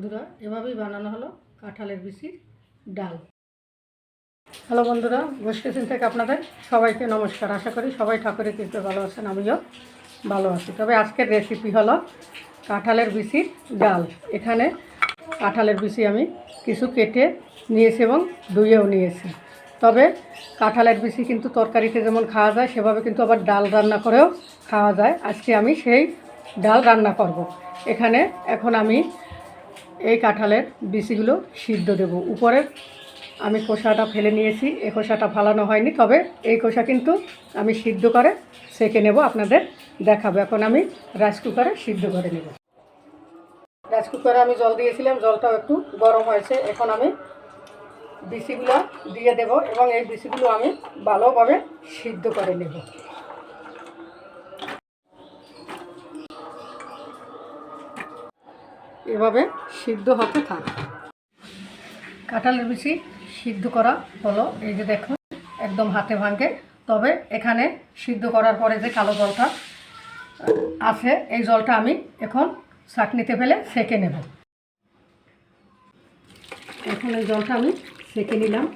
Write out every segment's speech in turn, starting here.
বন্ধুরা, এভাবেই বানানো হলো কাঁঠালের বিচির ডাল। হ্যালো বন্ধুরা ঘোষ কিচেন থেকে আপনাদের সবাইকে নমস্কার। আশা করি সবাই ঠাকুরের কৃপে ভালো আছেন, আমিও ভালো আছি। তবে আজকের রেসিপি হলো কাঁঠালের বিচির ডাল। এখানে কাঁঠালের বিচি আমি কিছু কেটে নিয়েছি এবং ধুয়েও নিয়েছি। তবে কাঁঠালের বিচি কিন্তু তরকারিতে যেমন খাওয়া যায়, সেভাবে কিন্তু আবার ডাল রান্না করেও খাওয়া যায়। আজকে আমি সেই ডাল রান্না করব। এখানে এখন আমি কাঁঠালের বিচিগুলো সিদ্ধ দেব। উপরের আমি খোসাটা ফেলে নিয়েছি এই খোসাটা ফালানো হয়নি, তবে এই খোসা কিন্তু আমি সিদ্ধ করে সেঁকে নেব, আপনাদের দেখাবো। এখন আমি রাইস কুকারে সিদ্ধ করে নেব। রাইস কুকারে আমি জল দিয়েছিলাম, জলটাও একটু গরম হয়েছে। এখন আমি বিচিগুলো দিয়ে দেব এবং এই বিচিগুলো আমি ভালোভাবে সিদ্ধ করে নেব। এভাবে সিদ্ধ হতে থাক। কাঁঠালের বিচি সিদ্ধ করা হলো। এই যে দেখুন, একদম হাতে ভাঙে। তবে এখানে সিদ্ধ করার পরে যে কালো জলটা আছে, এই জলটা আমি এখন চাটনিতে ফেলে সেকে নেব। এখন এই জলটা আমি সেকে নিলাম।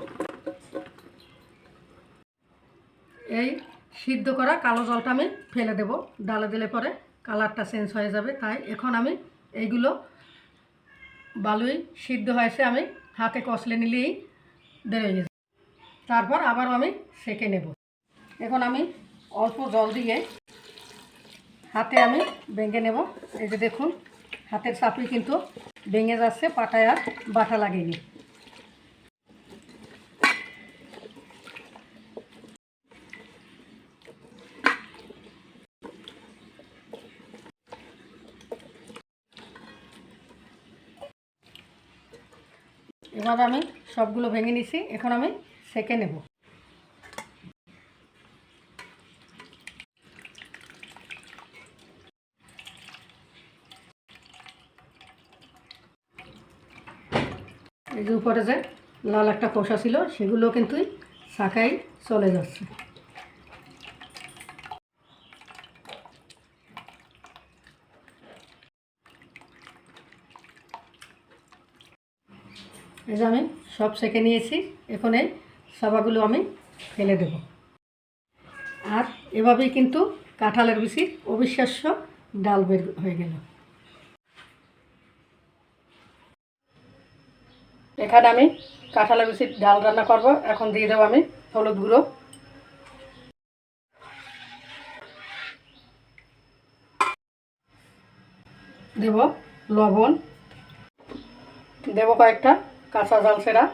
এই সিদ্ধ করা কালো জলটা আমি ফেলে দেব। ডালে দিলে পরে কালারটা চেঞ্জ হয়ে যাবে। তাই এখন আমি এইগুলো ভালোই সিদ্ধ হয়েছে, আমি হাতে কষলে নিলেই বেরোয় গেছে। তারপর আবার আমি সেকে নেব। এখন আমি অল্প জল দিয়ে হাতে আমি ভেঙে নেব। এই যে দেখুন, হাতের চাপড়ি কিন্তু ভেঙে যাচ্ছে, পাটায় আর বাটা লাগেনি। এবার আমি সবগুলো ভেঙে নিছি, এখন আমি সেকে নেব। এই যে উপরে যে লাল একটা কষা ছিল, সেগুলো কিন্তু শাখাই চলে যাচ্ছে। এই যে আমি সব সেকে নিয়েছি, এখন এই সাবাগুলো আমি ফেলে দেব। আর এভাবেই কিন্তু কাঁঠালের বিচি অবিশ্বাস্য ডাল বের হয়ে গেল। এখানে আমি কাঁঠালের বিচির ডাল রান্না করব। এখন দিয়ে দেবো আমি হলুদ গুঁড়ো। দেব লবণ। দেব কয়েকটা কাঁচা জাল সেরা।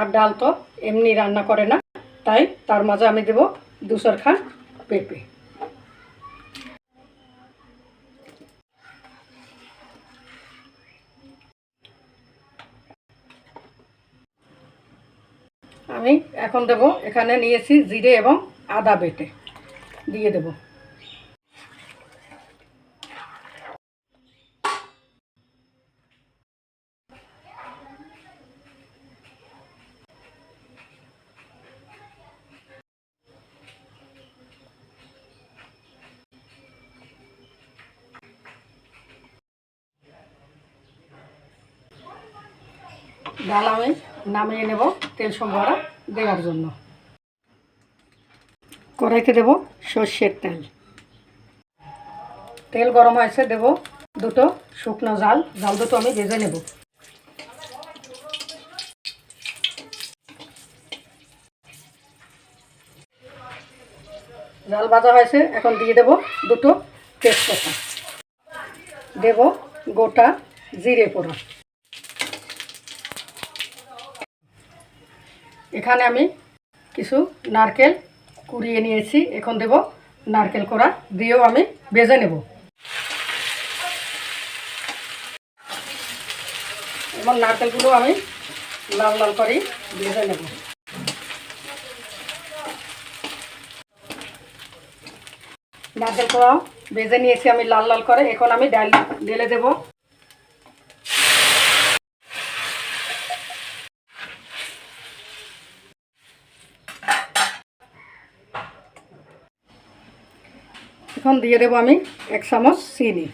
আর ডাল তো এমনি রান্না করে না, তাই তার মাঝে আমি দেব দুশোর খান পেঁপে। আমি এখন দেব, এখানে নিয়েছি জিরে এবং আদা বেটে, দিয়ে দেব। ডাল আমি নামিয়ে নেব তেল সম্বরা দেওয়ার জন্য। কড়াইতে দেব সর্ষের তেল। তেল গরম হয়েছে, দেব দুটো শুকনো জাল। জাল দুটো আমি ভেজে নেব। জাল ভাজা হয়েছে, এখন দিয়ে দেব দুটো তেজপাতা। দেব গোটা জিরে পোড়া। এখানে আমি কিছু নারকেল কুড়িয়ে নিয়েছি। এখন দেব নারকেল কোড়া দিয়েও আমি বেজে নেব। এবং নারকেলগুলো আমি লাল লাল করেই ভেজে নেব। নারকেল কোড়াও ভেজে নিয়েছি আমি লাল লাল করে। এখন আমি ডাল ঢেলে দেবো। এখন দিয়ে দেবো আমি এক চামচ চিনি।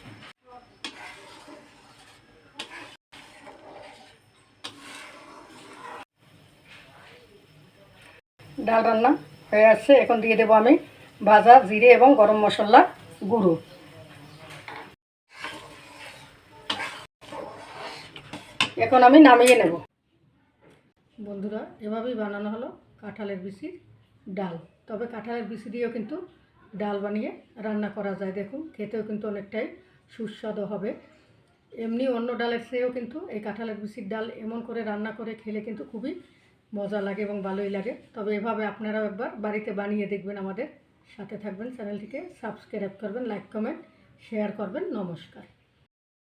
ডাল রান্না হয়ে আসছে। এখন দিয়ে দেবো আমি ভাজা জিরে এবং গরম মশলা গুঁড়ো। এখন আমি নামিয়ে নেব। বন্ধুরা, এভাবেই বানানো হলো কাঁঠালের বিশি ডাল। তবে কাঁঠালের বিচি দিয়েও কিন্তু ডাল বানিয়ে রান্না করা যায়। দেখুন, খেতেও কিন্তু অনেকটাই সুস্বাদু হবে। এমনি অন্য ডালের চেয়েও কিন্তু এই কাঁঠালের বিচির ডাল এমন করে রান্না করে খেলে কিন্তু খুবই মজা লাগে এবং ভালোই লাগে। তবে এভাবে আপনারাও একবার বাড়িতে বানিয়ে দেখবেন আমাদের। সাথে থাকবেন চ্যানেলটিকে, সাবস্ক্রাইব করবেন, লাইক, কমেন্ট, শেয়ার করবেন। নমস্কার।